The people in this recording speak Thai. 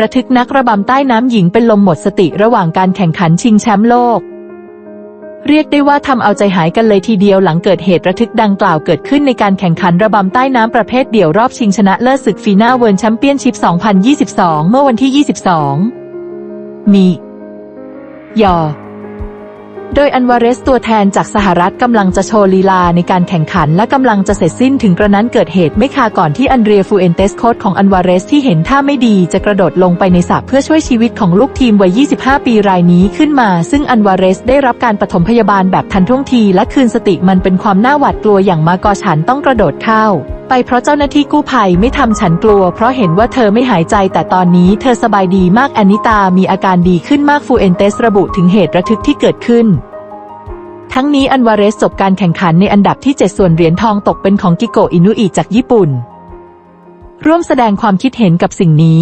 ระทึกนักระบำใต้น้ำหญิงเป็นลมหมดสติระหว่างการแข่งขันชิงแชมป์โลก เรียกได้ว่าทำเอาใจหายกันเลยทีเดียวหลังเกิดเหตุระทึกดังกล่าวเกิดขึ้นในการแข่งขันระบำใต้น้ำประเภทเดี่ยวรอบชิงชนะเลิศศึกฟีน่าเวิร์แชมเปี้ยนชิพ 2022 เมื่อวันที่ 22 มียอ โดยอันวาเรสตัวแทนจากสหรัฐกำลังจะโชว์ลีลาในการแข่งขันและกำลังจะเสร็จสิ้นถึงกระนั้นเกิดเหตุไม่คาก่อนที่อันเดรียฟูเอนเตสโค้ชของอันวาเรสที่เห็นท่าไม่ดีจะกระโดดลงไปในสระเพื่อช่วยชีวิตของลูกทีมวัย 25 ปีรายนี้ขึ้นมา ซึ่งอันวาเรสได้รับการปฐมพยาบาลแบบทันท่วงทีและคืนสติมันเป็นความน่าหวาดกลัวอย่างมากอฉันต้องกระโดดเข้า ไปเพราะเจ้าหน้าที่กู้ภัยไม่ทำฉันกลัว เพราะเห็นว่าเธอไม่หายใจแต่ตอนนี้เธอสบายดีมากแอนิตามีอาการดีขึ้นมากฟูเอนเตสระบุถึงเหตุระทึกที่เกิดขึ้น ทั้งนี้อันวาเรสจบการแข่งขันในอันดับที่ 7 ส่วนเหรียญทองตกเป็นของกิโกอินุอิจากญี่ปุ่น ร่วมแสดงความคิดเห็นกับสิ่งนี้